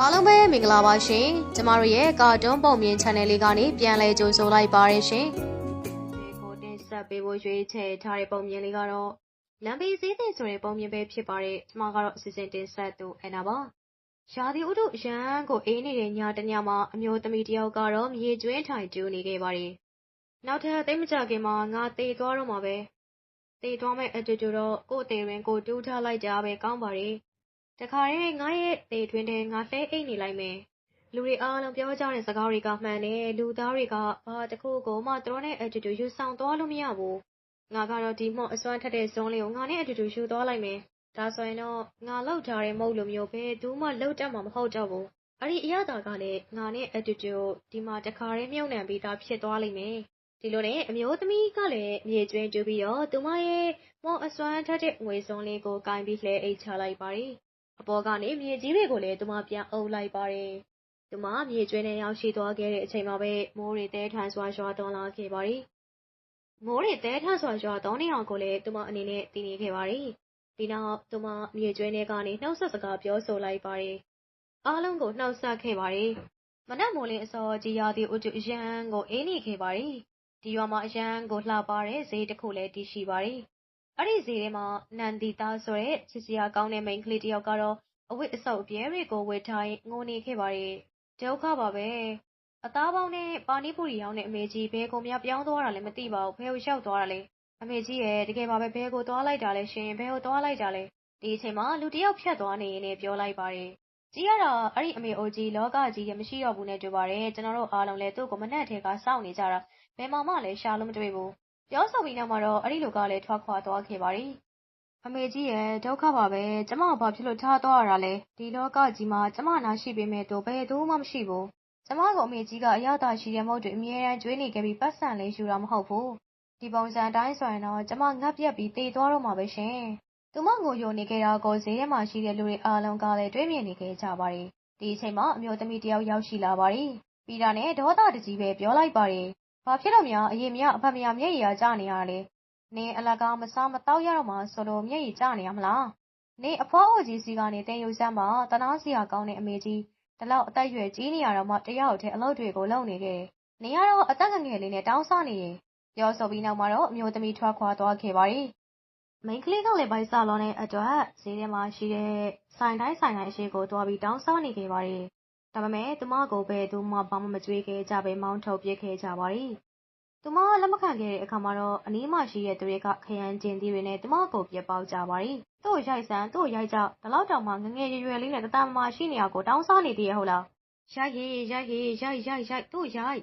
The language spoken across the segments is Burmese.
အားလုံးပဲမင်္ဂလာပါရှင်ကျမတို့ရဲ့ကာတွန်းပုံမြင် channel လေးကနေပြန်လဲကြိုဆိုလိုက်ပါရရှင်ဒီကိုတင်ဆက်ပေးဖို့ရွေးချယ်ထားတဲ့ပုံမြင်လေးကတော့လမ်းဘေးဈေးတဲ့ဆိုတဲ့ပုံမြင်ပဲဖြစ်ပါတယ်ကျမကတော့အစီအစဉ်တင်ဆက်သူအန်နာပါရာသီဥတုရန်ကိုအေးနေတဲ့ညတညမှာအမျိုးသမီးတယောက်ကတော့မြေကျွင်းထိုင်တူးနေခဲ့ပါတယ်နောက်ထပ်သိမကြခင်မှာငါတေသွားတော့မှာပဲတေသွားမဲ့အတူတူတော့ကို့တေရင်ကိုတူးထားလိုက်ကြပဲကောင်းပါတယ် တခါတည်း ငါရဲ့တေထွင်းတဲ့ငါလှဲအိတ်နေလိုက်မယ် လူတွေအားလုံး ပြောကြတဲ့စကားတွေက မှန်တယ် လူသားတွေက ဘာတခုကိုမှ သူတို့နဲ့အတူတူ ယူဆောင်သွားလို့ မရဘူး ငါကတော့ ဒီမော့အစွမ်းထက်တဲ့ ဇွန်လေးကို ငါနဲ့အတူတူ ယူသွားလိုက်မယ် ဒါဆိုရင်တော့ ငါလောက်ထားတဲ့ မုတ်လိုမျိုးပဲဒူးမှလောက်တတ်မှာ မဟုတ်တော့ဘူး အဲ့ဒီအရသာကလည်း ငါနဲ့အတူတူ ဒီမှာ တခါတည်း မြုပ်နှံပြီးသား ဖြစ်သွားလိမ့်မယ် ဒီလိုနဲ့ အမျိုးသမီးကလည်း မြေကျွင်းတူးပြီးတော့ သူမရဲ့မော့အစွမ်းထက်တဲ့ ငွေစုံလေးကိုကင်ပြီး လှဲအိတ်ချလိုက်ပါတယ် အပေါ်ကနေ မြေကြီးတွေကိုလည်း သူမပြန်အုပ်လိုက်ပါတယ်။သူမ မြေကျွင်းနဲ့ရောက်ရှိသွားခဲ့တဲ့အချိန်မှာပဲ မိုးတွေတဲထန်စွာ ရွာသွန်းလာခဲ့ပါတယ်။မိုးတွေတဲထန်စွာ ရွာသွန်းနေတာကိုလည်း သူမအနေနဲ့ သိနေခဲ့ပါတယ်။ဒီနောက် သူမ မြေကျွင်းထဲကနေ နှုတ်ဆက်စကား ပြောဆိုလိုက်ပါတယ်။အားလုံးကို နှုတ်ဆက်ခဲ့ပါတယ်။မနက်မိုးလင်း အစောကြီး ရာသီဥတု အရန်ကို အေးနေခဲ့ပါတယ်။ဒီရွာမှာ အရန်ကိုလှပတဲ့ ဈေးတစ်ခုလည်း တည်ရှိပါတယ်။ အဲ့ဒီဈေးထဲမှာ နန္ဒီတာဆိုတဲ့ ချစ်စရာကောင်းတဲ့ မိန်းကလေးတယောက်ကတော့ အဝတ်အဆုပ်အပြဲတွေကိုဝတ်ထားငိုနေခဲ့ပါတယ်။ဒုက္ခပါပဲ။အသားပေါင်းနဲ့ ပါနီပူရီရောင်းတဲ့အမေကြီးဘဲကိုများ ပြောင်းသွားတာလည်းမသိပါဘူး။ဘဲကို ရောက်သွားတာလဲ။အမေကြီးရဲ့တကယ်ပါပဲဘဲကို သွားလိုက်တာလဲရှင်ဘဲကို သွားလိုက်တာလဲ။ဒီအချိန်မှာ လူတယောက် ဖြတ်သွားနေရင်လည်းပြောလိုက်ပါတယ်။ကြီးရတာ အဲ့ဒီအမေအိုကြီး လောကကြီးရဲ့မရှိတော့ဘူးနဲ့တွေ့ပါတယ်။ကျွန်တော်တို့အားလုံးလည်း သူ့ကို မနှက်ထဲက စောင့်နေကြတာ ဘယ်မှမှလည်း ရှာလို့မတွေ့ဘူး ပြောဆိုပြီးနောက်မှာတော့ အဲ့ဒီလူကလည်း ထွက်ခွာသွားခဲ့ပါတယ်။အမေကြီးရဲ့ဒုက္ခပါပဲ။ကျမဘာဖြစ်လို့ထားသွားရတာလဲ။ဒီလောကကြီးမှာ ကျမနာရှိပေမဲ့တော့ဘယ်သူမှ မရှိဘူး။ကျမကို အမေကြီးက အရသာရှိတဲ့မုတ်တွေ အမြဲတမ်းကျွေးနေခဲ့ပြီးပတ်စံလေးယူတာ မဟုတ်ဘူး။ဒီပုံစံတိုင်းဆိုရင်တော့ ကျမ ငတ်ပြက်ပြီးတေသွားတော့မှာပဲရှင်။သူမငိုယိုနေခဲ့တာကို ဈေးထဲမှာရှိတဲ့လူတွေအားလုံးကလည်း တွေးမြင်နေခဲ့ကြပါတယ်။ဒီအချိန်မှာ အမျိုးသမီးတယောက် ရောက်ရှိလာပါတယ်။ပြီးတာနဲ့ ဒေါသတကြီးပဲ ပြောလိုက်ပါတယ် ဘာဖြစ်လို့များ အရေးမရ အဖတ်မရ မျက်ရည်ရကျနေရလဲ နင်းအလကား မစားမတော့ရတော့မှဆိုလို့ မျက်ရည်ကျနေရမလား နင်းအဖွားအိုကြီးစီကနေတင်ယူစမ်းမှာတနာစရာကောင်းတဲ့ အမေကြီး ဒီလောက် အသက်ရွယ်ကြီးနေရတော့မှ တယောက်တည်း အလုပ်တွေကို လုပ်နေခဲ့နေရတော့ အသက်ငငယ်လေးနဲ့ တောင်းစားနေရင်ပြောဆိုပြီးနောက်မှာတော့ အမျိုးသမီး ထွက်ခွာသွားခဲ့ပါတယ် မိန်းကလေးကလည်းပိုက်စားလုံးတဲ့အတွက် ဈေးထဲမှာရှိတဲ့ ဆိုင်တိုင်းဆိုင်တိုင်းအရှိကိုတွားပြီး တောင်းစားနေခဲ့ပါတယ် ဒါပေမဲ့ သူမကို ဘယ်သူမှ ဘာမှမကြွေးခဲ့ကြဘဲ မောင်းထုတ်ပစ်ခဲ့ကြပါတယ်။သူမလက်မခံခဲ့တဲ့အခါမှာတော့ အနီးမှာရှိတဲ့သူတွေက ခရမ်းကျင်သီးတွေနဲ့ သူမကိုပြစ်ပေါက်ကြပါတယ်။သူ့ရိုက်စမ်း သူ့ရိုက်ကြ ဒီလောက်တောင်မှငငယ်ရွယ်ရွယ်လေးနဲ့တတမမရှိနေရကို တောင်းစားနေသေးရဲ့ဟုတ်လား။ရိုက်ရေးရိုက်ရေးရိုက် ရိုက် ရိုက် သူ့ရိုက်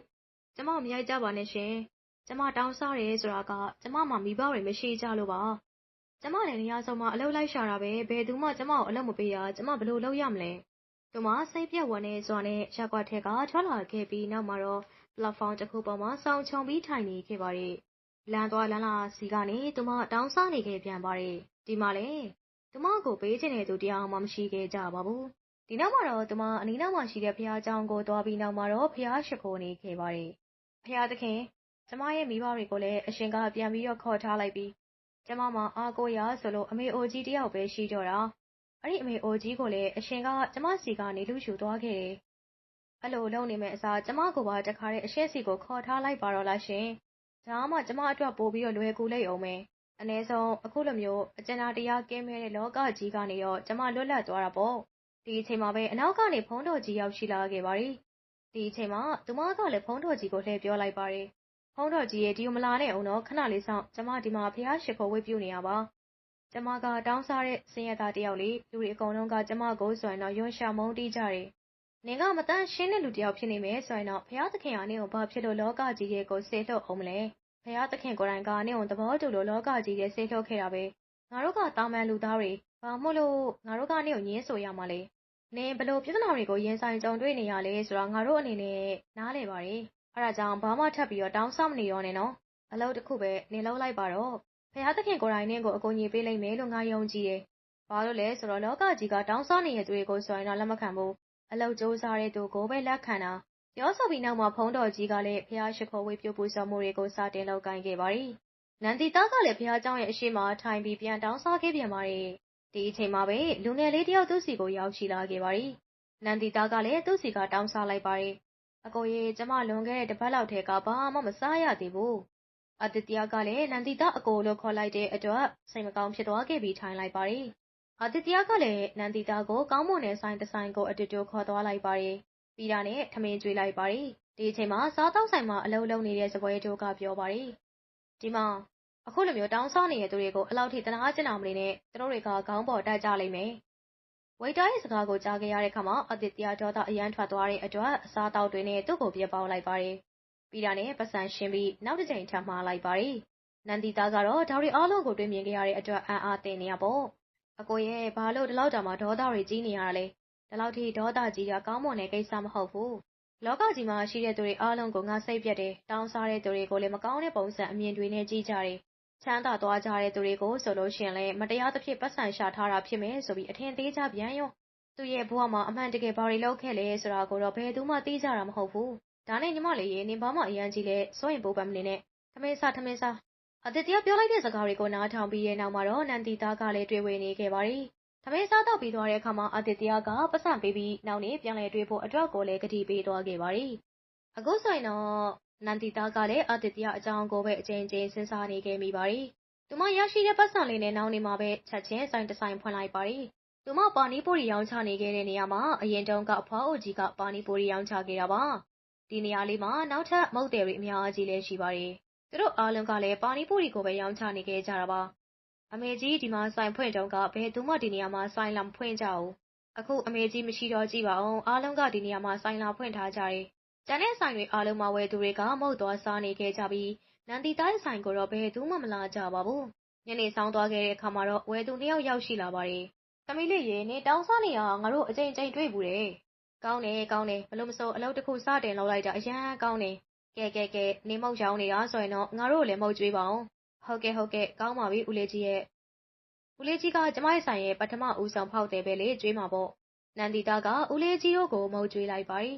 ကျမမရိုက်ကြပါနဲ့ရှင်။ကျမတောင်းစားတယ်ဆိုတာက ကျမမှမိဘတွေမရှိကြလို့ပါ။ကျမလည်း နေရာဆုံးမှာ အလုပ်လိုက်ရှာတာပဲ ဘယ်သူမှ ကျမကို အလုပ်မပေးရကျမ ဘယ်လိုလုပ်ရမလဲ။ သူမ စိတ်ပြက်ဝမ်းနည်းစွာနဲ့ ရပ်ကွက်ထဲက ထွက်လာခဲ့ပြီးနောက်မှာတော့ ပလက်ဖောင်းတစ်ခုပေါ်မှာ စောင့်ချုံပြီးထိုင်နေခဲ့ပါတယ်။လမ်းသွားလမ်းလာစီကနေ သူမ တောင်းစားနေခဲ့ပြန်ပါတယ်။ဒီမှာလည်း သူမကို ပေးချင်တဲ့သူတရားမှ မရှိခဲ့ကြပါဘူး။ဒီနောက်မှာတော့ သူမ အနီးနားမှာရှိတဲ့ ဘုရားကျောင်းကို သွားပြီးနောက်မှာတော့ ဘုရားရှိခိုးနေခဲ့ပါတယ်။ဘုရားသခင် ကျမရဲ့ မိဘတွေကိုလည်း အရှင်က ပြန်ပြီးတော့ ခေါ်ထားလိုက်ပြီးကျမမှာ အားကိုးရဆိုလို့ အမေအိုကြီးတယောက်ပဲ ရှိတော့တာ အဲ့ဒီအမေအိုကြီးကိုလည်း အရှင်က ကျမစီကနေလူရှူသွားခဲ့တယ်။အဲ့လိုလုပ်နေမဲ့အစား ကျမကိုပါ တခါတည်း အရှက်စီကို ခေါ်ထားလိုက်ပါတော့လားရှင်။ဒါမှ ကျမအတွက် ပို့ပြီးတော့လွယ်ကူလိုက်အောင်မယ်။အ ਨੇ ဆုံး အခုလိုမျိုး အကျဉ်းသားတရားကင်းမဲ့တဲ့ လောကကြီးကနေတော့ ကျမ လွတ်လပ်သွားတာပေါ့။ဒီအချိန်မှာပဲ အနောက်ကနေဖုံးတော်ကြီး ရောက်ရှိလာခဲ့ပါရီ။ဒီအချိန်မှာ သူမကလည်းဖုံးတော်ကြီးကို လှည့်ပြောလိုက်ပါတယ်။ဖုံးတော်ကြီးရဲ့ဒီကိုမလာနဲ့အောင်တော့ခဏလေးဆောင်ကျမ ဒီမှာဖះရှိခိုး ဝတ်ပြုနေရပါ။ ကျမက တောင်းစားတဲ့ ဆင်းရဲသားတယောက်လေ လူတွေအကုန်လုံးက ကျမကိုဆိုရင်တော့ ရွံရှာမုန်းတီးကြတယ်။နင်ကမတန်းရှင်းတဲ့လူတယောက် ဖြစ်နေမယ်ဆိုရင်တော့ ဘုရားသခင်က နင့်ကို ဘာဖြစ်လို့ လောကကြီးရဲ့ကိုဆေလွတ်အောင်မလဲ။ဘုရားသခင်ကိုယ်တိုင်က နင့်ကို သဘောတူလို့ လောကကြီးရဲ့ဆေလွတ်ခဲ့တာပဲ။ငါတို့ကတာမန်လူသားတွေ ဘာမို့လို့ ငါတို့က နင့်ကိုညင်းဆိုရမှာလဲ။နင်ဘလို့ပြဿနာတွေကို ရင်ဆိုင်ကြုံတွေ့နေရလဲဆိုတော့ငါတို့အနေနဲ့ နားလည်ပါတယ်။အဲဒါကြောင့် ဘာမှ ထပ်ပြီး တော့တောင်းဆမနေရောနဲ့နော်။အလုပ်တစ်ခုပဲ နင်လုပ်လိုက်ပါတော့ ဘုရားသခင်ကိုယ်တိုင်နင့်ကို အကူအညီပေးလိမ့်မယ်လို့ ငါယုံကြည်တယ်။ဘာလို့လဲဆိုတော့ လောကကြီးက တောင်းစားနေတဲ့သူတွေကိုဆိုရင်တော့ လက်မခံဘူး။အလုပ်ကြိုးစားတဲ့သူကိုပဲ လက်ခံတာ။ပြောဆိုပြီးနောက်မှာ ဘုန်းတော်ကြီးကလည်း ဘုရားရှိခိုး ဝတ်ပြုပူဇော်မှုတွေကို စတင်လုပ်ကိုင်ခဲ့ပါတယ်။နန္ဒီသားကလည်း ဘုရားကျောင်းရဲ့အရှိမထိုင်ပြီး ပြန်တောင်းစားခဲ့ပြန်ပါတယ်။ဒီအချိန်မှာပဲ လူငယ်လေးတယောက် သူ့ဆီကို ရောက်ရှိလာခဲ့ပါတယ် နန္ဒီတာကလည်း သူ့စီက တောင်းစားလိုက်ပါတယ်။အကိုရေ ကျမ လွန်ခဲ့တဲ့ တစ်ပတ်လောက်ထဲကဘာမှ မစားရသေးဘူး။ အာဒစ်တျာကလည်း နန္ဒီတာအကိုလို့ ခေါ်လိုက်တဲ့အတွက် စိတ်မကောင်းဖြစ်သွားခဲ့ပြီး ထိုင်လိုက်ပါတယ်။အာဒစ်တျာကလည်း နန္ဒီတာကို ကောင်းမွန်တဲ့ဆိုင်တစ်ဆိုင်ကို အတူတူခေါ်သွားလိုက်ပါတယ်။ပြီးတာနဲ့ ထမင်းကျွေးလိုက်ပါတယ်။ဒီအချိန်မှာ စားတောက်ဆိုင်မှာ အလုပ်လုပ်နေတဲ့စပွဲတို့ကပြောပါတယ်။ဒီမှာ အခုလိုမျိုး တောင်းစားနေတဲ့သူတွေကိုအလောက်ထိတနာကျင်အောင်မနေနဲ့ သူတို့တွေက ခေါင်းပေါ်တက်ကြလိမ့်မယ် ဝိတ်တာရဲ့စကားကို ကြားခဲ့ရတဲ့အခါမှာအတစ်တရားဒေါသအရန်ထွက်သွားတဲ့အတွက် အစားတောက်တွေနဲ့ သူ့ကိုပြပေါက်လိုက်ပါတယ်။ ပြီးတာနဲ့ပတ်စံရှင်းပြီး နောက်တစ်ချိန်ထပ်မှားလိုက်ပါတယ်။နန္ဒီတာကတော့ ဒါတွေအားလုံးကို တွေ့မြင်ခဲ့ရတဲ့အတွက် အံ့အားသင့်နေရပေါ့။အကိုရဲ့ ဘာလို့ ဒီလောက်တောင်မှ ဒေါသတွေကြီးနေရတာလဲ။ဒီလောက်ထိ ဒေါသကြီးတာ ကောင်းမွန်တဲ့ကိစ္စမဟုတ်ဘူး။လောကကြီးမှာရှိတဲ့သူတွေအားလုံးကို ငါစိတ်ပြတ်တယ်။တောင်းစားတဲ့သူတွေကိုလည်း မကောင်းတဲ့ပုံစံအမြင်တွေနဲ့ ကြည့်ကြတယ် ချမ်းသာသွားကြတဲ့သူတွေကိုဆိုလို့ရှိရင်လည်း မတရားသဖြင့်ပတ်စံရှာထားတာဖြစ်မယ်ဆိုပြီး အထင်သေးကြပြန်ရော သူ့ရဲ့ဘဝမှာ အမှန်တကယ် ဘာတွေလုပ်ခဲ့လဲဆိုတာကိုတော့ ဘယ်သူမှ သိကြတာမဟုတ်ဘူး ဒါနဲ့ညီမလေးရေနင်ဘာမှအရန်ကြီးလဲစိုးရင်ပိုးပန်းမနေနဲ့ထမင်းစားထမင်းစားအတတိယပြောလိုက်တဲ့စကားတွေကိုနားထောင်ပြီးရဲ့နောက်မှာတော့နန္တီသားကလည်းတွေ့ဝေနေခဲ့ပါတယ်ထမင်းစားတော့ပြီးသွားတဲ့အခါမှာအတတိယကပတ်စံပေးပြီးနောက်နေ့ပြန်လဲတွေ့ဖို့အတွက်ကိုလည်းကတိပေးသွားခဲ့ပါတယ်အခုဆိုရင်တော့နန္ဒီတာကလည်းအာတစ်တရအကြောင်းကိုပဲအချိန်ချင်းစဉ်းစားနေခဲ့မိပါတယ်။သူမရရှိတဲ့ပတ်စံလေးနဲ့နောက်နေမှာပဲချက်ချင်းဆိုင်တဆိုင်ဖွင့်လိုက်ပါတယ်။သူမပါနီပူရီရောင်းချနေခဲ့တဲ့နေရာမှာအရင်တုန်းကအဖွားအိုကြီးကပါနီပူရီရောင်းချခဲ့တာပါ။ ဒီနေရာလေးမှာ နောက်ထပ် မုတ်တယ်တွေ အများကြီးလည်း ရှိပါတယ်။သူတို့အားလုံးကလည်း ပါနီပူရီကိုပဲ ရောင်းချနေခဲ့ကြတာပါ။အမေကြီး ဒီမှာဆိုင်ဖွင့်တုန်းက ဘယ်သူမှ ဒီနေရာမှာ ဆိုင်လာမဖွင့်ကြဘူး။အခု အမေကြီး မရှိတော့ ကြည့်ပါအောင်အားလုံးက ဒီနေရာမှာ ဆိုင်လာဖွင့်ထားကြတယ် ကျန်တဲ့ဆိုင်တွေ အားလုံးမှာ ဝယ်သူတွေက မုတ်သွားစားနေခဲ့ကြပြီး နန္ဒီသားရဲ့ဆိုင်ကိုတော့ ဘယ်သူမှ မလာကြပါဘူး။ညနေဆောင်သွားခဲ့တဲ့အခါမှာတော့ ဝယ်သူနှစ်ယောက် ရောက်ရှိလာပါတယ်။သမီးလေးရေနေတောင်းစားနေရငါတို့ အကြိမ်ကြိမ် တွေ့ဘူးတယ်။ ကောင်းတယ်ကောင်းတယ်ဘလို့မစိုးအလုပ်တစ်ခုစတင်လုပ်လိုက်တာအရန်ကောင်းတယ်။ကဲကဲကဲနေမုတ်ရောင်းနေတာဆိုရင်တော့ငါတို့လည်းမုတ်ကြွေးပါအောင်။ဟုတ်ကဲ့ဟုတ်ကဲ့ကောင်းပါပြီဦးလေးကြီးရဲ့ဦးလေးကြီးကကျမရဲ့ဆိုင်ရဲ့ပထမဦးဆောင်ဖောက်တယ်ပဲလေကြွေးမှာပေါ့။နန္ဒီသားကဦးလေးကြီးတို့ကိုမုတ်ကြွေးလိုက်ပါတယ်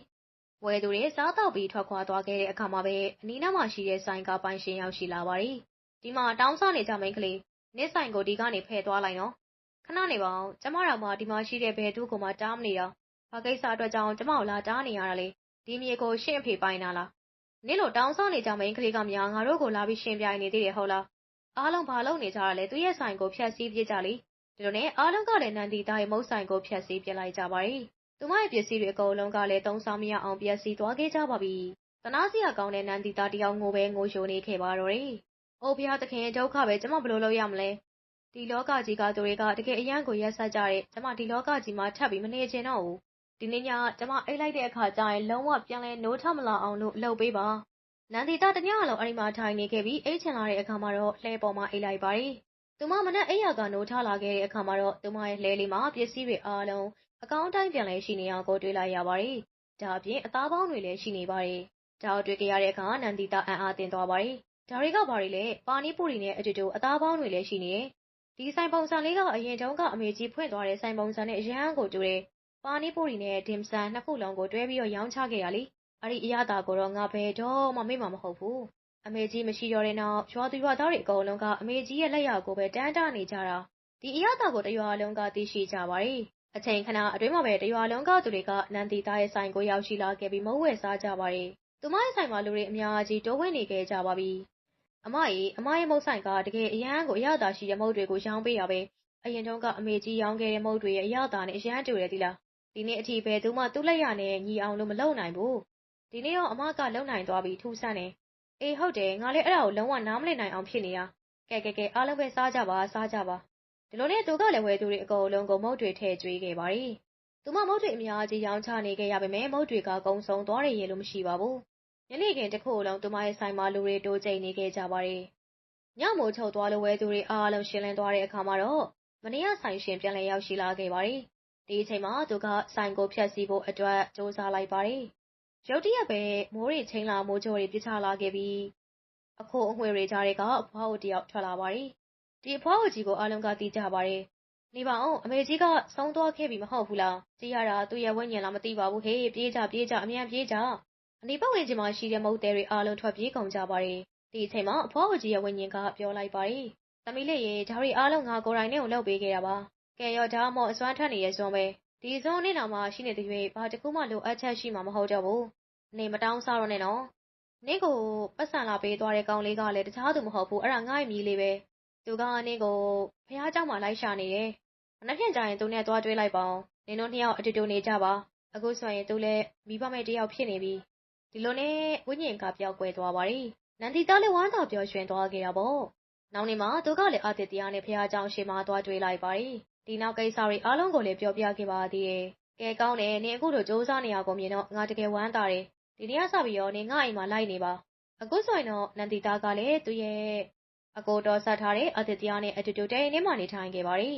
ဝယ်သူတွေစားတော့ပြီးထွက်ခွာသွားခဲ့တဲ့အခါမှာပဲအနီးနားမှာရှိတဲ့ဆိုင်ကပိုင်ရှင်ရောက်ရှိလာပါတယ်။ဒီမှာတောင်းစားနေကြမိန်းကလေးနစ်ဆိုင်ကိုဒီကနေဖယ်သွားလိုက်နော်။ခဏနေပါအောင်ကျမတို့မှဒီမှာရှိတဲ့ဘယ်သူကမှတားမနေတာ။ ဘာကိစ္စအတွက်ကြောင့်ကျမတို့လာတားနေရတာလဲ။ဒီမြေကိုရှင့်အဖေပိုင်တာလား။နစ်လိုတောင်းစားနေကြမိန်းကလေးကများငါတို့ကိုလာပြီးရှင်ပြိုင်နေသေးတယ်ဟုတ်လား။အားလုံးဘာလုပ်နေကြတာလဲသူရဲ့ဆိုင်ကိုဖျက်ဆီးပြစ်ကြလေ။ဒီလိုနဲ့အားလုံးကလည်းနန္ဒီသားရဲ့မုတ်ဆိုင်ကိုဖျက်ဆီးပြစ်လိုက်ကြပါတယ်။သူမရဲ့ပစ္စည်းတွေအကုန်လုံးကလည်းသုံးဆောင်မရအောင်ပျက်စီးသွားခဲ့ကြပါပြီ။သနာစရာကောင်းတဲ့နန္ဒီတာတယောက်ငိုပဲငိုယိုနေခဲ့ပါတော့တယ်။အိုဘုရားသခင်ဒုက္ခပဲကျမဘယ်လိုလုပ်ရမလဲ။ဒီလောကကြီးကသူတွေကတကယ်အယံကိုရက်ဆက်ကြတဲ့ကျမဒီလောကကြီးမှာထပ်ပြီးမနေချင်တော့ဘူး။ ဒီနေ့ညကျမအိတ်လိုက်တဲ့အခါကျရင် လုံးဝပြန်လဲနိုးထမလာအောင်လို့လှုပ်ပေးပါ။နန္ဒီတာတညလုံး အဲ့ဒီမှာထိုင်နေခဲ့ပြီး အိတ်ချင်လာတဲ့အခါမှာတော့ လှဲပေါ်မှာ အိတ်လိုက်ပါတယ်။သူမ မနဲ့အိယာက နိုးထလာခဲ့တဲ့အခါမှာတော့ သူမရဲ့လှဲလေးမှာ ပစ္စည်းတွေအားလုံး အကောင်းအတိုင်း ပြန်လဲရှိနေအောင်ကို တွေ့လိုက်ရပါတယ်။ဒါအပြင် အသားပေါင်းတွေလည်း ရှိနေပါတယ်။ဒါကိုတွေ့ကြရတဲ့အခါ နန္ဒီတာအံ့အားသင့်သွားပါတယ်။ဒါတွေက ဘာတွေလဲ။ပါနီပူရီနဲ့အတူတူ အသားပေါင်းတွေလည်း ရှိနေတယ်။ဒီဆိုင်ပုံစံလေးက အရင်တုန်းက အမေကြီးဖွင့်သွားတဲ့ ဆိုင်ပုံစံနဲ့ အရန်ကိုတူတယ်။ ပါနီပူရီနဲ့ဒင်ဆန်နှစ်ခုလုံးကို တွဲပြီးတော့ ရောင်းချခဲ့ရလေ။အဲ့ဒီအရသာကိုတော့ ငါ ဘယ်တော့မှ မေ့မှာမဟုတ်ဘူး။အမေကြီး မရှိတော့တဲ့နောက် ရွာသူရွာသားတွေ အကုန်လုံးက အမေကြီးရဲ့ လက်ရာကိုပဲတန်းတာနေကြတာ။ဒီအရသာကို တရွာလုံးက သိရှိကြပါတယ် အချိန်ခဏအတွင်းမှာပဲ တရွာလုံးကသူတွေက နန္ဒီသားရဲ့ဆိုင်ကို ရောက်ရှိလာခဲ့ပြီး မုံဝဲစားကြပါတယ်။သူမရဲ့ဆိုင်မှာ လူတွေအများကြီး တိုးဝင်နေခဲ့ကြပါပြီ။အမကြီးအမရဲ့ မုတ်ဆိုင်က တကယ် အရန်ကို အရသာရှိတဲ့ မုတ်တွေကို ရောင်းပေးရပဲ။အရင်တုန်းက အမေကြီးရောင်းခဲ့တဲ့ မုတ်တွေရဲ့ အရသာနဲ့ အရန်တူတယ်ဒီလား။ ဒီနေ့အထိပဲသူမှ သူ့လက်ရနဲ့ညီအောင်လို့ မလုပ်နိုင်ဘူး။ဒီနေ့တော့ အမက လုံနိုင်သွားပြီးထူးဆန်းတယ်။အေး ဟုတ်တယ် ငါလည်း အဲ့ဒါကို လုံးဝ နားမလည်နိုင်အောင် ဖြစ်နေတာ။ကဲ ကဲ ကဲ အားလုံးပဲ စားကြပါ စားကြပါ ဒီလိုနဲ့ သူကလည်း ဝယ်သူတွေအကုန်လုံးကို မုတ်တွေထည့်ကျွေးခဲ့ပါတယ်။သူမ မုတ်တွေအများကြီး ရောင်းချနေခဲ့ရပေမဲ့မုတ်တွေက ကုံဆုံးသွားတယ်ရေလို့ မရှိပါဘူး။ညနေခင်းတစ်ခုလုံး သူမရဲ့ဆိုင်မှာ လူတွေ တိုးကျိန်နေခဲ့ကြပါတယ်။ညမိုးချုပ်သွားလို့ ဝယ်သူတွေအားလုံး ရှင်းလင်းသွားတဲ့အခါမှာတော့ မနေ့က ဆိုင်ရှင် ပြန်လည်ရောက်ရှိလာခဲ့ပါတယ်။ ဒီအချိန်မှာ သူက ဆိုင်ကို ဖျက်ဆီးဖို့အတွက်စူးစမ်းလိုက်ပါတယ်။ရုတ်တရက်ပဲ မိုးတွေချိန်လာ မိုးကြိုးတွေပြစ်ချလာခဲ့ပြီး အခိုးအငွေတွေကြားတွေကအဖွားအိုတယောက် ထွက်လာပါတယ် ဒီအဖွားအိုကြီးကို အားလုံးက သိကြပါတယ်။နေပါဦး အမေကြီးက ဆုံးသွားခဲ့ပြီ မဟုတ်ဘူးလား။ကြည့်ရတာ သူ့ရဲ့ဝိညာဉ်လား မသိပါဘူးဟေးပြေးကြ ပြေးကြ အမြန်ပြေးကြ။အနီးပတ်ဝန်းကျင်မှာရှိတဲ့ မုတ်တဲတွေအားလုံး ထွက်ပြေးကုန်ကြပါတယ်။ဒီအချိန်မှာ အဖွားအိုကြီးရဲ့ ဝိညာဉ်က ပြောလိုက်ပါတယ်။သမီးလေးရေ ဒါတွေအားလုံး ငါကိုယ်တိုင်နဲ့ကိုလှုပ်ပေးခဲ့တာပါ။ ကဲရောဒါမှမဟုတ်အစွမ်းထက်နေရဲ့စွန်းပဲ ဒီဇုံနေ့နာမှာရှိနေတဲ့၍ဘာတစ်ခုမှလိုအပ်ချက်ရှိမှာမဟုတ်တော့ဘူးနေမတောင်းစားတော့နဲ့နော်နင့်ကိုပတ်စံလာပေးသွားတဲ့ကောင်လေးကလည်းတခြားသူမဟုတ်ဘူးအဲ့ဒါငါ့ရဲ့မြည်လေးပဲသူကနင့်ကိုဖះเจ้าမှာလိုက်ရှာနေတယ်မနှက်ဖြန်ကြရင်သူနဲ့သွားတွေ့လိုက်ပါအောင်နင်တို့နှစ်ယောက်အတူတူနေကြပါအခုဆိုရင်သူလည်းမိဘမဲ့တယောက်ဖြစ်နေပြီဒီလိုနဲ့ဝိညာဉ်ကပျောက်ကွယ်သွားပါရီနန္ဒီသားလည်းဝမ်းသာပျော်ရွှင်သွားခဲ့တာပေါ့နောက်နေ့မှာသူကလည်းအာတစ်တရားနဲ့ဖះเจ้าရှေ့မှာသွားတွေ့လိုက်ပါရီ ဒီနောက်ကိစ္စတွေအားလုံးကိုလည်းပြောပြခဲ့ပါသေးတယ်ကဲကောင်းတယ်နင်အခုလိုစူးစမ်းနေရကိုမြင်တော့ငါတကယ်ဝမ်းသာတယ်ဒီနေ့ကစပြီးတော့နင်ငါ့အိမ်မှာလိုက်နေပါအခုဆိုရင်တော့နန္ဒီသားကလည်းသူ့ရဲ့အကိုတော်ဆက်ထားတဲ့အာတစ်တရားနဲ့အတူတူတဲ့အိမ်ထဲမှာနေထိုင်ခဲ့ပါရီ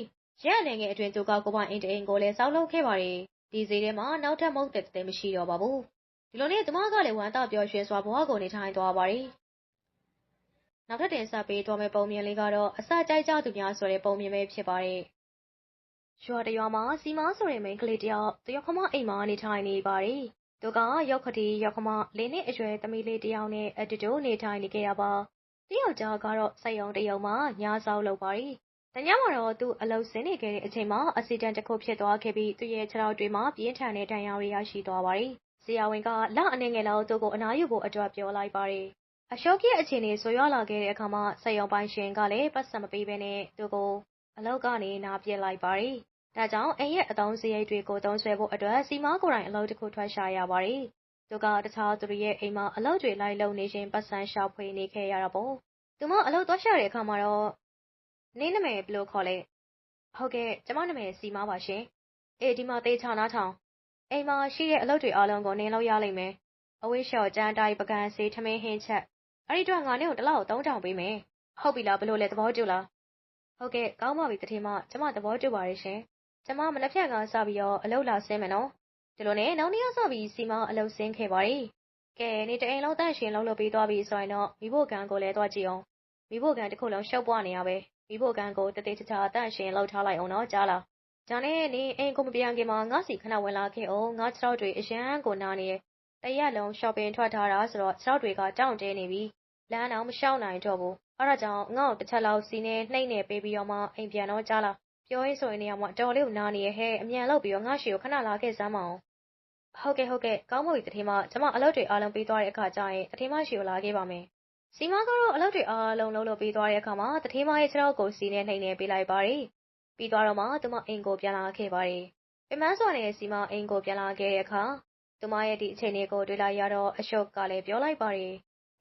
ရက်အနေငယ်အတွင်းသူကကိုပိုင်အိမ်တအိမ်ကိုလည်းစောက်လုပ်ခဲ့ပါရီဒီဈေးထဲမှာနောက်ထပ်မဟုတ်တဲ့တဲ့မရှိတော့ပါဘူးဒီလိုနဲ့ကျမကလည်းဝမ်းသာပျော်ရွှင်စွာဘဝကိုနေထိုင်သွားပါရီနောက်ထပ်တင်ဆက်ပေးသွားမယ့်ပုံမြင်လေးကတော့အစကြိုက်ကြသူများဆိုတဲ့ပုံမြင်ပဲဖြစ်ပါတယ် ရွာတရွာမှာစီမားဆိုတဲ့ မိန်းကလေးတယောက်တယောက်ခမအိမ်မှာ နေထိုင်နေပါတယ် သူကရောက်ခတီရောက်ခမလေးနှစ်အရွယ် သမီးလေးတယောက်နဲ့ အတူတူ နေထိုင်နေကြရပါတယောက်ကြားကတော့စိတ်ယုံတယုံမှာညာဆောင်လုပ်ပါတယ် တညမှာတော့ သူအလုပ်ဆင်းနေခဲ့တဲ့အချိန်မှာအက်ဆီဒန့်တစ်ခုဖြစ်သွားခဲ့ပြီး သူ့ရဲ့ခြေထောက်တွေမှာ ပြင်းထန်တဲ့ ဒဏ်ရာတွေ ရရှိသွားပါတယ် ဆရာဝန်က လအနေငယ်လောက် သူ့ကို အနားယူဖို့အတွက် ပြောလိုက်ပါတယ် အရှုပ်ရဲ့အခြေအနေ ဆိုးရွားလာခဲ့တဲ့အခါမှာစိတ်ယုံပိုင်ရှင်ကလည်းပတ်စံမပေးဘဲနဲ့ သူ့ကို အလောက်ကနေ နာပြစ်လိုက်ပါတယ် ဒါကြောင့် အိမ်ရဲ့အသုံးစရိတ်တွေကို သုံးဆွဲဖို့အတွက်စီမားကိုယ်တိုင် အလုပ်တစ်ခု ထွက်ရှာရပါတယ်။သူက တခြားသူတွေရဲ့အိမ်မှာ အလုပ်တွေ လိုက်လုပ်နေခြင်းပတ်စံရှာဖွေနေခဲ့ရတာပေါ့။သူမ အလုပ်သွားရှာတဲ့အခါမှာတော့ နင်းနာမည် ဘယ်လိုခေါ်လဲ။ဟုတ်ကဲ့ ကျမနာမည်စီမားပါရှင်။အေး ဒီမှာတေးချနားထောင် အိမ်မှာရှိတဲ့ အလုပ်တွေအားလုံးကို နင်းလို့ရလိမ့်မယ်။အဝိလျှော် ကြမ်းတိုင်းပကံစီထမင်းဟင်းချက် အဲ့ဒီတော့ငါနဲ့ကို တစ်လောက်3000ပေးမယ်။ဟုတ်ပြီလား ဘယ်လိုလဲ သဘောတူလား။ ဟုတ်ကဲ့ကောင်းပါပြီတတိမကျမသဘောတူပါတယ်ရှင်။ကျမမနက်ဖြန်ကစပြီးတော့အလုပ်လာဆင်းမယ်နော်ဒီလိုနဲ့နောက်နေ့ကစပြီးစီမအလုပ်ဆင်းခဲ့ပါတယ်ကဲနေတအိမ်လုံးတန့်ရှင်လုံးလုပ်ပြီးသွားပြီဆိုရင်တော့မိဖို့ကန်ကိုလည်းသွားကြည့်အောင်မိဖို့ကန်တစ်ခုလုံးရှုပ်ပွားနေရပဲမိဖို့ကန်ကိုတတိချာချာတန့်ရှင်လောက်ထားလိုက်အောင်နော်ကြားလားဒါနဲ့နေအိမ်ကိုမပြန်ခင်မှာငါစီခဏဝင်လာခဲ့အောင်ငါခြေထောက်တွေအရန်ကိုနာနေတရက်လုံး shopping ထွက်ထားတာဆိုတော့ခြေထောက်တွေကကြောင်ကျဲနေပြီလမ်းတော့မလျှောက်နိုင်တော့ဘူး အဲ့ဒါကြောင့်ငါ့ကိုတစ်ချက်လောက်စီနေနှိမ့်နေပေးပြီးတော့မှအိမ်ပြန်တော့ကြားလားပြောရေးဆိုရင်နေရာမှာတော်လေးကိုနားနေရဟဲ့အမြန်လောက်ပြီးတော့ငါရှီကိုခဏလာခဲ့စမ်းမအောင်ဟုတ်ကဲ့ဟုတ်ကဲ့ကောင်းပါပြီတထေးမကျမအလုပ်တွေအားလုံးပြီးသွားတဲ့အခါကျရင်တထေးမရှီကိုလာခဲ့ပါမယ်စီမကတော့အလုပ်တွေအားလုံးလုံးလို့ပြီးသွားတဲ့အခါမှာတထေးမရဲ့ခြေထောက်ကိုစီနဲ့နှိမ့်နေပေးလိုက်ပါတယ်ပြီးသွားတော့မှသူမအိမ်ကိုပြန်လာခဲ့ပါတယ်ပင်မစွာနဲ့စီမအိမ်ကိုပြန်လာခဲ့တဲ့အခါသူမရဲ့ဒီအခြေအနေကိုတွေ့လိုက်ရတော့အရှုပ်ကလည်းပြောလိုက်ပါတယ်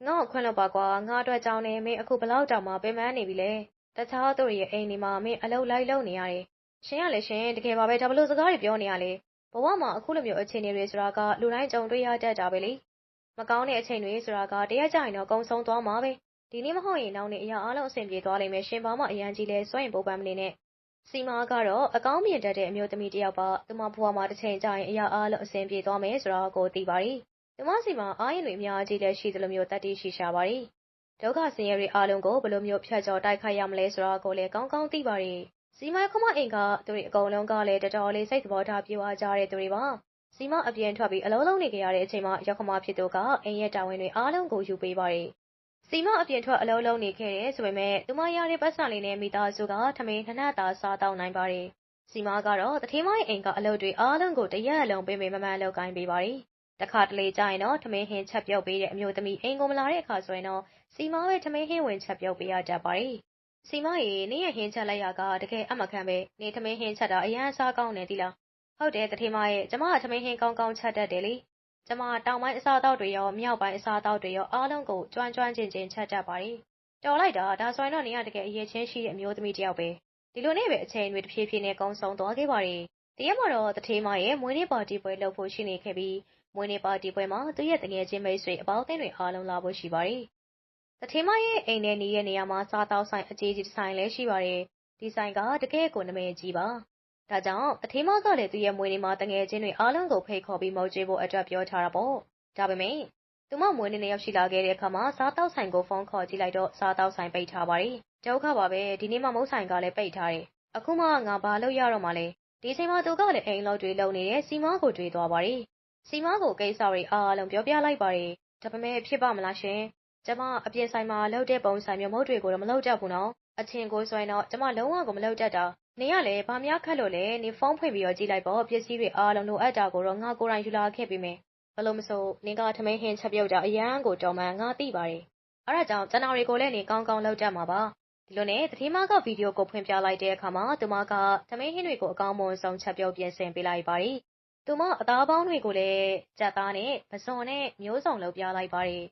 ငါ့ကိုခွင့်လို့ပါကွာငါအတွက်ကြောင်းနေမင်းအခုဘလောက်တောင်မှပင်မနေပြီလဲတခြားသူတွေရဲ့အိမ်ဒီမှာမင်းအလုပ်လိုက်လုပ်နေရတယ်။ရှင်ကလည်းရှင်တကယ်ပါပဲဒါဘလို့စကားတွေပြောနေရလဲ။ဘဝမှာအခုလိုမျိုးအခြေအနေတွေဆိုတာကလူတိုင်းကြုံတွေ့ရတတ်တာပဲလေ။မကောင်းတဲ့အချိန်တွေဆိုတာကတရက်ကြရင်တော့ကုံဆုံးသွားမှာပဲ။ဒီနေ့မဟုတ်ရင်နောက်နေ့အရာအလုံးအဆင်ပြေသွားလိမ့်မယ်ရှင်ဘာမှအရန်ကြီးလဲစွန့်ရင်ပုံပန်းမနေနဲ့။စီမာကတော့အကောင်းမြင်တတ်တဲ့အမျိုးသမီးတစ်ယောက်ပါ။သူမဘဝမှာတစ်ချိန်ကြရင်အရာအလုံးအဆင်ပြေသွားမယ်ဆိုတာကိုသိပါရီ။ သူမစီမှာအားရင်တွေအများကြီးလဲရှိသလိုမျိုးတတ်တည်ရှိရှာပါရီ။ဒုက္ခဆင်းရဲတွေအားလုံးကိုဘယ်လိုမျိုးဖြတ်ကျော်တိုက်ခိုက်ရမလဲဆိုတာကိုလည်းကောင်းကောင်းသိပါတယ်။စီမခမအိမ်ကသူတွေအကုန်လုံးကလည်းတော်တော်လေးစိတ်သဘောထားပြေဝကြတဲ့သူတွေပါ။စီမအပြင်ထွက်ပြီးအလုံးလုံးနေကြရတဲ့အချိန်မှာရောက်ခမဖြစ်သူကအိမ်ရဲ့တာဝန်တွေအားလုံးကိုယူပေးပါတယ်။စီမအပြင်ထွက်အလုံးလုံးနေခဲ့တယ်ဆိုပေမဲ့သူမရတဲ့ပတ်စံလေးနဲ့မိသားစုကထမင်းခဏတာစားတောင်းနိုင်ပါတယ်။စီမကတော့တထေးမရဲ့အိမ်ကအလုပ်တွေအားလုံးကိုတရက်အလုံးပေးမေမမှန်လုပ်ကိုင်းပေးပါတယ်။ တခါတလေကြာရင်တော့ ထမင်းဟင်းချက်ပြုတ်ပေးတဲ့ အမျိုးသမီး အိမ်ကိုမလာတဲ့အခါဆိုရင်တော့စီမားရဲ့ထမင်းဟင်းဝင်ချက်ပြုတ်ပေးရတတ်ပါတယ်။စီမားရေနေရဲ့ဟင်းချက်လိုက်ရကတကယ်အမခံပဲနေထမင်းဟင်းချက်တာ အရန်စားကောင်းနေသီလား။ဟုတ်တယ်တထေးမရဲ့ ကျမက ထမင်းဟင်းကောင်းကောင်းချက်တတ်တယ်လေ။ကျမ တောင်ပိုင်းအစားအသောက်တွေရော မြောက်ပိုင်းအစားအသောက်တွေရော အားလုံးကို ကျွမ်းကျွမ်းကျင်ကျင်ချက်တတ်ပါတယ်။တော်လိုက်တာ ဒါဆိုရင်တော့နေရတကယ်အရေးချင်းရှိတဲ့ အမျိုးသမီးတယောက်ပဲ။ဒီလိုနဲ့ပဲ အချိန်တွေ တဖြည်းဖြည်းနဲ့ ကုန်းဆုံးသွားခဲ့ပါတယ်။တရက်မှာတော့တထေးမရဲ့ မွေးနေ့ပါတီပွဲလုပ်ဖို့ရှိနေခဲ့ပြီး မွေးနေ့ပါတီပွဲမှာ သူ့ရဲ့တငယ်ချင်းမိတ်ဆွေ အပေါင်းအသင်းတွေအားလုံး လာဖို့ရှိပါတယ်။တထေးမရဲ့အိမ်ထဲနေရဲ့နေရာမှာ စားတောက်ဆိုင် အကြီးကြီးဆိုင်လည်း ရှိပါတယ်။ဒီဆိုင်က တကယ်ကို နာမည်ကြီးပါ။ဒါကြောင့်တထေးမကလည်း သူ့ရဲ့မွေးနေ့မှာတငယ်ချင်းတွေအားလုံးကို ဖိတ်ခေါ်ပြီး မုတ်ကျွေးဖို့အတွက် ပြောထားတာပေါ့။ဒါပေမဲ့သူမမွေးနေ့နဲ့ ရောက်ရှိလာခဲ့တဲ့အခါမှာ စားတောက်ဆိုင်ကို ဖုန်းခေါ်ကြည့်လိုက်တော့ စားတောက်ဆိုင် ပိတ်ထားပါတယ်။ဒုက္ခပါပဲ ဒီနေ့မှ မုတ်ဆိုင်ကလည်း ပိတ်ထားတယ်။အခုမှ ငါဘာလုပ်ရတော့မှလဲ။ဒီချိန်မှာ သူကလည်း အိမ်လောက်တွေလုံနေတဲ့စီမားကို တွေ့သွားပါတယ် စီမားကိုကိစ္စတွေအားလုံးပြောပြလိုက်ပါတယ်။ဒါပေမဲ့ဖြစ်ပါမလားရှင်။ကျမအပြင်ဆိုင်မှာလုပ်တဲ့ပုံစံမျိုးမဟုတ်တွေကိုတော့မလုပ်တတ်ဘူးနော်။အချင်းကိုဆိုရင်တော့ကျမလုံးဝကိုမလုပ်တတ်တာနေရလေဘာများခက်လို့လဲနေဖုန်းဖွင့်ပြီးတော့ကြည့်လိုက်ပေါ့ပစ္စည်းတွေအားလုံးလိုအပ်တာကိုတော့ငါကိုယ်တိုင်ယူလာခဲ့ပေးမယ်ဘလို့မဆိုနင်ကထမင်းဟင်းချက်ပြုတ်တာအရန်ကိုတော်မှန်ငါသိပါတယ်အဲ့ဒါကြောင့်ကျွန်တော်တွေကိုလည်းနေကောင်းကောင်းလုပ်တတ်မှာပါဒီလိုနဲ့တတိမကဗီဒီယိုကိုဖွင့်ပြလိုက်တဲ့အခါမှာသူမကသမင်းဟင်းတွေကိုအကောင်းမွန်ဆုံးချက်ပြုတ်ပြင်ဆင်ပေးလိုက်ပါတယ် သူမအသားပေါင်းတွေကိုလည်းကြက်သားနဲ့ပဇွန်နဲ့မျိုးစုံလုပ်ပြလိုက်ပါတယ်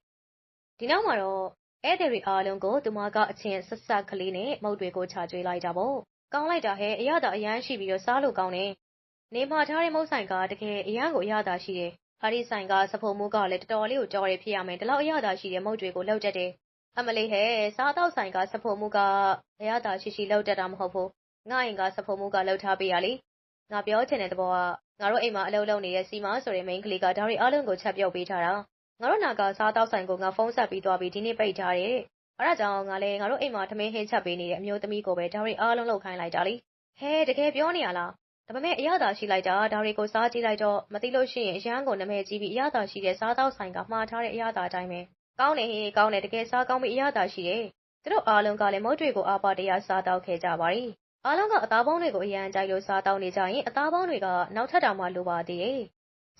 ဒီနောက်မှာတော့ဧည့်သည်တွေအားလုံးကိုသူမကအချင်းဆက်ဆက်ကလေးနဲ့မုတ်တွေကိုချကျွေးလိုက်တာပေါ့ကောင်းလိုက်တာဟဲ့အရသာအရန်ရှိပြီးတော့စားလို့ကောင်းတယ်နေမှာထားတဲ့မုတ်ဆိုင်ကတကယ်အရန်ကိုအရသာရှိတယ်ဟာဒီဆိုင်ကစဖို့မှုကလည်းတော်တော်လေးကိုကြော်ရဖြစ်ရမယ်ဒီလောက်အရသာရှိတဲ့မုတ်တွေကိုလှုပ်တတ်တယ်အမလေးဟဲ့စားတော့ဆိုင်ကစဖို့မှုကအရသာရှိရှိလှုပ်တတ်တာမဟုတ်ဘူးငါရင်ကစဖို့မှုကလှုပ်ထားပေးရလေငါပြောချင်တဲ့သဘောက ငါတို့အိမ်မှာအလုပ်လုပ်နေတဲ့စီမာဆိုတဲ့မိန်းကလေးကဒါတွေအားလုံးကိုချက်ပြုတ်ပေးထားတာငါတို့နာကစားတော့ဆိုင်ကိုငါဖုန်းဆက်ပြီးသွားပြီးဒီနေ့ပိတ်ထားတယ်အဲ့ဒါကြောင့်ငါလည်းငါတို့အိမ်မှာထမင်းဟင်းချက်ပေးနေတဲ့အမျိုးသမီးကိုပဲဒါတွေအားလုံးလုပ်ခိုင်းလိုက်တာလေဟဲတကယ်ပြောနေရလားဒါပေမဲ့အရသာရှိလိုက်တာဒါတွေကိုစားကြည့်လိုက်တော့မသိလို့ရှိရင်အရန်ကိုနာမည်ကြီးပြီးအရသာရှိတဲ့စားတော့ဆိုင်ကမှားထားတဲ့အရသာအတိုင်းပဲကောင်းတယ်ဟေးကောင်းတယ်တကယ်စားကောင်းပြီးအရသာရှိတယ်သူတို့အားလုံးကလည်းမုတ်တွေကိုအားပါတရားစားတော့ခဲ့ကြပါရီ အားလုံးကအသားပေါင်းတွေကိုအရန်ကြိုက်လို့စားတော့နေကြရင်အသားပေါင်းတွေကနောက်ထပ်တောင်မှလိုပါသေးတယ်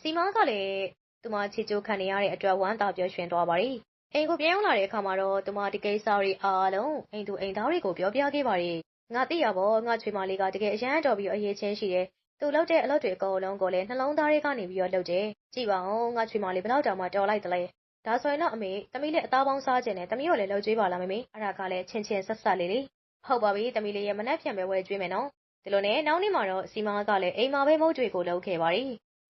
စီမားကလည်းသူမချစ်ကြိုးခံနေရတဲ့အတွက်ဝမ်းသာပျော်ရွှင်သွားပါရီအိမ်ကိုပြန်ရောက်လာတဲ့အခါမှာတော့သူမဒီကိစ္စတွေအားလုံးအိမ်သူအိမ်သားတွေကိုပြောပြခဲ့ပါရီငါသိရပါငါချွေမလေးကတကယ်အရန်တော်ပြီးအရေးချင်းရှိတယ်သူလုပ်တဲ့အလုပ်တွေအကုန်လုံးကိုလည်းနှလုံးသားတွေကနေပြီးတော့လုပ်တယ်ကြည့်ပါဦးငါချွေမလေးဘယ်တော့တောင်မှတော်လိုက်တလဲဒါဆိုရင်တော့အမေသမီးလေးအသားပေါင်းစားခြင်းနဲ့သမီးကိုလည်းလှုပ်ကြွေးပါလားမမေအဲ့ဒါကလည်းချင်းချင်းဆက်ဆက်လေးလေ ဟုတ်ပါပြီသမီးလေးရဲ့မနှက်ပြန်ပဲဝဲကြွေးမယ်နော်ဒီလိုနဲ့နောက်နေ့မှာတော့စီမားကလည်းအိမ်မှာပဲမုတ်တွေကိုလှုပ်ခဲ့ပါရီ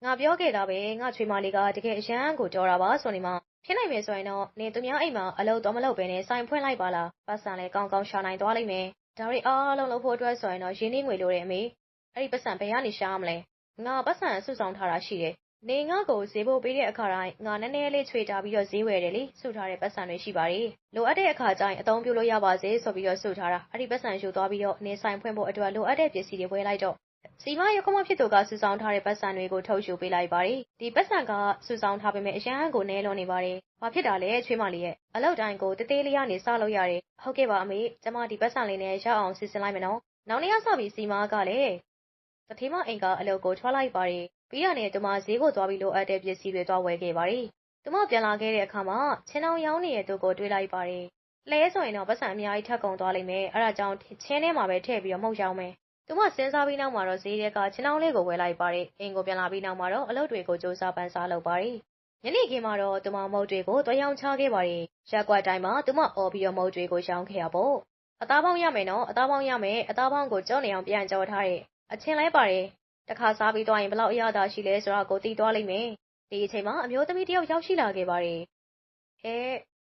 ငါပြောခဲ့တာပဲငါချွေမလေးကတကယ်အရန်ကိုကြော်တာပါဆိုနေမှဖြစ်နိုင်မယ်ဆိုရင်တော့နေသူများအိမ်မှာအလုပ်တော့မလုပ်ဘဲနဲ့ဆိုင်ဖွင့်လိုက်ပါလားပတ်စံလည်းကောင်းကောင်းရှာနိုင်သွားလိမ့်မယ်ဒါတွေအားလုံးလုပ်ဖို့အတွက်ဆိုရင်တော့ရင်းနှီးငွေလိုတယ်အမေအဲ့ဒီပတ်စံဘယ်ကနေရှာမလဲငါပတ်စံစုဆောင်ထားတာရှိတယ် နေငါ့ကိုဈေးဖို့ပေးတဲ့အခါတိုင်း ငါနည်းနည်းလေးချွေတာပြီးတော့ဈေးဝယ်တယ်လေ စုထားတဲ့ပတ်စံတွေ ရှိပါတယ် လိုအပ်တဲ့အခါကျရင် အသုံးပြုလို့ရပါစေဆိုပြီးတော့ စုထားတာ အဲ့ဒီပတ်စံယူသွားပြီးတော့ နေဆိုင်ဖွင့်ဖို့အတွက် လိုအပ်တဲ့ပစ္စည်းတွေ ဝယ်လိုက်တော့စီမရခမဖြစ်သူက စုဆောင်ထားတဲ့ပတ်စံတွေကို ထုတ်ယူပေးလိုက်ပါတယ် ဒီပတ်စံက စုဆောင်ထားပေမဲ့အရန်ကိုနဲလွန်နေပါတယ် ဘာဖြစ်တာလဲ ချွေးမလေးရဲ့ အလောက်တိုင်းကိုတေးသေးလေးကနေ စလို့ရတယ် ဟုတ်ကဲ့ပါအမေ ကျမ ဒီပတ်စံလေးနဲ့ ရောက်အောင် စီစဉ်လိုက်မယ်နော် နောက်နေ့ကစပြီးစီမားကလည်းတထေးမအိမ်က အလုပ်ကို ထွက်လိုက်ပါတယ် ပြီးရနဲ့သူမဈေးကိုသွားပြီး လိုအပ်တဲ့ပစ္စည်းတွေ သွားဝယ်ခဲ့ပါတယ်သူမပြန်လာခဲ့တဲ့အခါမှာချင်းအောင်ရောင်းနေတဲ့သူကို တွေ့လိုက်ပါတယ်လဲဆိုရင်တော့ပတ်စံအများကြီး ထပ်ကုန်သွားလိမ့်မယ် အဲ့ဒါကြောင့်ချင်းထဲမှာပဲ ထည့်ပြီးတော့မှုတ်ရောင်းမယ်သူမစဉ်းစားပြီးနောက်မှာတော့ ဈေးထဲကချင်းအောင်လေးကို ဝယ်လိုက်ပါတယ်။အိမ်ကိုပြန်လာပြီးနောက်မှာတော့ အလုပ်တွေကိုစူးစမ်းပန်းစားလုပ်ပါတယ်။ညနေခင်းမှာတော့သူမမုတ်တွေကိုတွဲရောင်းချခဲ့ပါတယ်။ရက်ကွက်တိုင်းမှာသူမအော်ပြီးတော့မုတ်တွေကို ရောင်းခဲ့ရပေါ့။အသားပေါင်းရမယ်နော် အသားပေါင်းရမယ် အသားပေါင်းကိုကြောနေအောင် ပြန်ကြော်ထားတယ်။အချင်းလဲပါတယ်။ တခါစားပြီးသွားရင်ဘလောက်အရသာရှိလဲဆိုတာကိုသိသွားလိမ့်မယ်။ဒီအချိန်မှာအမျိုးသမီးတယောက်ရောက်ရှိလာခဲ့ပါတယ်။ဟဲ့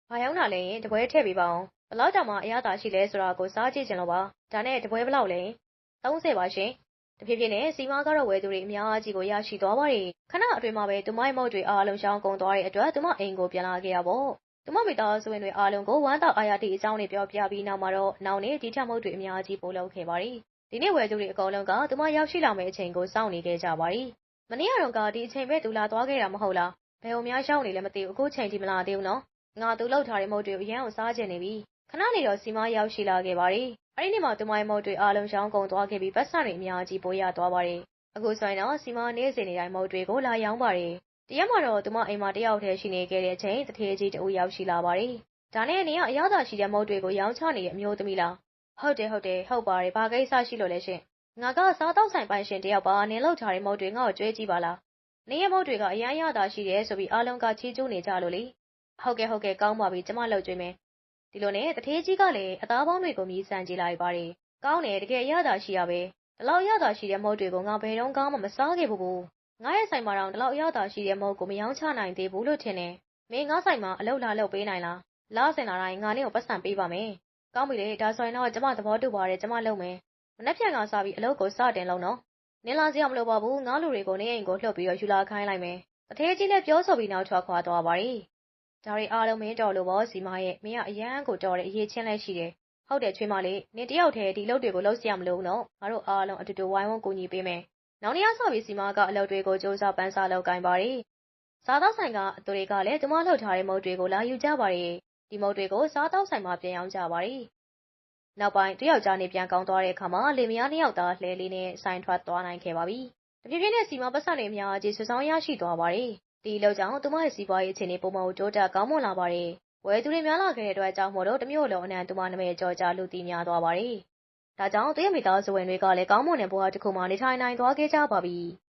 ဘာရောက်လာလဲရင်တပွဲထည့်ပေးပါအောင်။ဘလောက်တောင်မှအရသာရှိလဲဆိုတာကိုစားကြည့်ချင်လို့ပါ။ဒါနဲ့တပွဲဘလောက်လဲ။30ပါရှင်။တဖြည်းဖြည်းနဲ့စီမားကတော့ဝယ်သူတွေအများကြီးကိုရရှိသွားပါတယ်။ခဏအတွင်းမှာပဲသူမရဲ့မုတ်တွေအားလုံးရှောင်းကုန်သွားတဲ့အတွက်သူမအိမ်ကိုပြန်လာခဲ့ရပေါ့။သူမမိသားစုဝင်တွေအားလုံးကိုဝမ်းသာအားရသည့်အကြောင်းတွေပြောပြပြီးနောက်မှာတော့နောက်နေ့ဒီထက်မုတ်တွေအများကြီးပို့လုပ်ခဲ့ပါတယ်။ ဒီနေ့ဝယ်သူတွေအကုန်လုံးကသူမရောက်ရှိလာမယ့်အချိန်ကိုစောင့်နေခဲ့ကြပါတယ်။မနေ့ကတော့ကဒီအချိန်ပဲသူလာသွားခဲ့တာမဟုတ်လား။ဘယ်ုံများရောက်နေလဲမသိဘူးအခုချိန်ထိမလာသေးဘူးနော်။ငါသူလောက်ထားတဲ့မုတ်တွေကိုအရန်ကိုစားကျင်နေပြီ။ခဏနေတော့စီမားရောက်ရှိလာခဲ့ပါတယ်အဲ့ဒီနေ့မှာသူမရဲ့မုတ်တွေအားလုံးရောင်းကုန်သွားခဲ့ပြီးပတ်စံတွေအများကြီးပိုးရသွားပါတယ်။အခုဆိုရင်တော့စီမာနေ့စဉ်နေတိုင်းမုတ်တွေကိုလာရောင်းပါတယ်။တရက်မှာတော့သူမအိမ်မှာတယောက်တည်းရှိနေခဲ့တဲ့အချိန်တထေးကြီးတဦးရောက်ရှိလာပါတယ်။ဒါနဲ့နေကအရသာရှိတဲ့မုတ်တွေကိုရောင်းချနေတဲ့အမျိုးသမီးလား။ ဟုတ်တယ်ဟုတ်တယ်ဟုတ်ပါတယ်ဘာကိစ္စရှိလို့လဲရှင်။ငါကစားတော့ဆိုင်ပိုင်ရှင်တယောက်ပါနင်းလောက်ထားတဲ့မုတ်တွေငါ့ကိုကြွေးကြည့်ပါလား။နေရဲ့မုတ်တွေကအရန်ရသာရှိတယ်ဆိုပြီးအားလုံးကချီးကျူးနေကြလို့လေ။ဟုတ်ကဲ့ဟုတ်ကဲ့ကောင်းပါပြီကျမလှုပ်ကြွေးမယ်ဒီလိုနဲ့တထေးကြီးကလည်းအသားပေါင်းတွေကိုမြည်ဆန်ကြည့်လိုက်ပါတယ်။ကောင်းတယ်တကယ်ရတာရှိရပဲ။ဒီလောက်ရတာရှိတဲ့မုတ်တွေကိုငါဘယ်တော့မှမစားခဲ့ဘူးဘူး။ငါရဲ့ဆိုင်မှာတော့ဒီလောက်ရတာရှိတဲ့မုတ်ကိုမယောင်းချနိုင်သေးဘူးလို့ထင်တယ်။မင်းငါဆိုင်မှာအလုပ်လာလုပ်ပေးနိုင်လား။လားစင်လာတိုင်းငါနဲ့ကိုပတ်စံပေးပါမယ်။ ကောင်းပြီလေဒါဆိုရင်တော့ကျမသဘောတူပါတယ်ကျမလုပ်မယ်။မနှက်ဖြန်ကစားပြီးအလုပ်ကိုစတင်လုံးနော်။နင်းလာစရာမလိုပါဘူးငါလူတွေကိုနေအိမ်ကိုလှုပ်ပြီးတော့ယူလာခိုင်းလိုက်မယ်။တထေးကြီးလည်းပြောဆိုပြီးနောက်ထွက်ခွာသွားပါတယ်။ဒါတွေအားလုံးမင်းတော်လို့ပေါ့စီမရဲ့မင်းကအရန်ကိုတော်တဲ့အရေးချင်းလဲရှိတယ်ဟုတ်တယ်ချွေးမလေးနင်တယောက်တည်းဒီလုပ်တွေကိုလုပ်စီရမလို့နော်ငါတို့အားလုံးအတူတူဝိုင်းဝန်းကူညီပေးမယ်နောက်နေ့ဆော့ပြီးစီမကအလုပ်တွေကိုစ조사ပန်းစားလုပ်ကိုင်းပါတယ်စားသောက်ဆိုင်ကအသူတွေကလည်းကျမလှုပ်ထားတဲ့မုတ်တွေကိုလာယူကြပါတယ် ဒီမုတ်တွေကိုစားသောက်ဆိုင်မှာပြန်ရောင်းကြပါတယ်နောက်ပိုင်းတယောက်ကြားနေပြန်ကောင်းသွားတဲ့အခါမှာလင်မယားနှစ်ယောက်သားလှဲလေးနဲ့ဆိုင်ထွက်သွားနိုင်ခဲ့ပါပြီ။တဖြည်းဖြည်းနဲ့စီမပတ်စံတွေအများကြီးဆွဆောင်ရရှိသွားပါတယ်။ဒီလောက်ကြောင့်သူမရဲ့စီးပွားရေးအခြေအနေပုံမှန်ကိုတိုးတက်ကောင်းမွန်လာပါတယ်။ဝယ်သူတွေများလာခဲ့တဲ့အတွက်အကြောင်းမို့လို့တမျိုးလုံးအနံသူမနာမည်ကြော်ကြားလူသိများသွားပါတယ်။ဒါကြောင့်သူရဲ့မိသားစုဝင်တွေကလည်းကောင်းမွန်တဲ့ဘဝတစ်ခုမှာနေထိုင်နိုင်သွားခဲ့ကြပါပြီ။